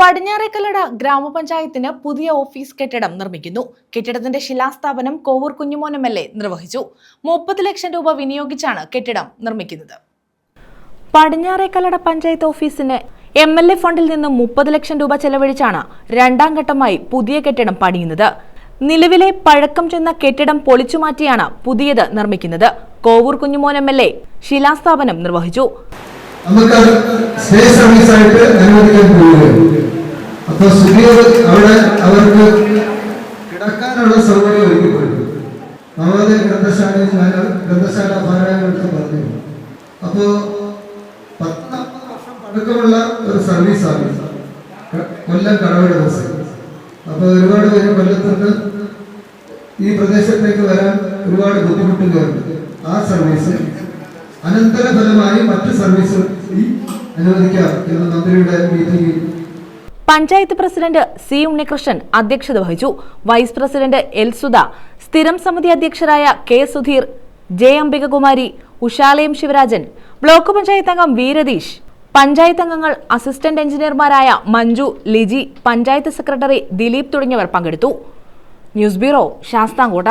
പടിഞ്ഞാറേക്കല്ലട ഗ്രാമപഞ്ചായത്തിന് പുതിയ ഓഫീസ് കെട്ടിടം നിർമ്മിക്കുന്നു. കെട്ടിടത്തിന്റെ ശിലാസ്ഥാപനം Kovoor Kunjumon M L A നിർവഹിച്ചു. മുപ്പത് ലക്ഷം രൂപ വിനിയോഗിച്ചാണ് കെട്ടിടം നിർമ്മിക്കുന്നത്. പടിഞ്ഞാറേക്കല്ലട പഞ്ചായത്ത് ഓഫീസിന് എം എൽ എ ഫണ്ടിൽ നിന്ന് മുപ്പത് ലക്ഷം രൂപ ചെലവഴിച്ചാണ് രണ്ടാം ഘട്ടമായി പുതിയ കെട്ടിടം പണിയുന്നത്. നിലവിലെ പഴക്കം ചെന്ന കെട്ടിടം പൊളിച്ചുമാറ്റിയാണ് പുതിയത് നിർമ്മിക്കുന്നത്. Kovoor Kunjumon M L A ശിലാസ്ഥാപനം നിർവഹിച്ചു. നമുക്ക് സ്റ്റേ സർവീസ് ആയിട്ട് അനുവദിക്കാൻ പോവുകയാണ്. അപ്പൊ സുഖിയത് അവിടെ അവർക്ക് കിടക്കാനുള്ള സൗകര്യം ഒരുക്കിക്കൊടുക്കും നവോദയ ഗ്രന്ഥശാല ഞാൻ ഗ്രന്ഥശാല ഭാരവാഹികൾക്ക് പറഞ്ഞു. അപ്പോ പത്തൊമ്പത് വർഷം പഴക്കമുള്ള ഒരു ആണ് കൊല്ലം കടവട ബസ്. അപ്പൊ ഒരുപാട് പേര് കൊല്ലത്തുനിന്ന് ഈ പ്രദേശത്തേക്ക് വരാൻ ഒരുപാട് ബുദ്ധിമുട്ടുകളുണ്ട് ആ സർവീസ് അനന്തരഫലമായി മറ്റ് സർവീസ് അനുവദിക്കാം എന്ന് മന്ത്രിയുടെ മീറ്റിംഗിൽ പഞ്ചായത്ത് പ്രസിഡന്റ് സി ഉണ്ണികൃഷ്ണൻ അധ്യക്ഷത വഹിച്ചു. വൈസ് പ്രസിഡന്റ് എൽ സുധ സ്ഥിരം സമിതി അധ്യക്ഷരായ K Sudheer J Ambikakumari Ushalayam Sivarajan block panchayat അംഗം വീരതീഷ് പഞ്ചായത്ത് അംഗങ്ങൾ അസിസ്റ്റന്റ് എഞ്ചിനീയർമാരായ മഞ്ജു ലിജി പഞ്ചായത്ത് സെക്രട്ടറി ദിലീപ് തുടങ്ങിയവർ പങ്കെടുത്തു. News bureau Sasthamkotta.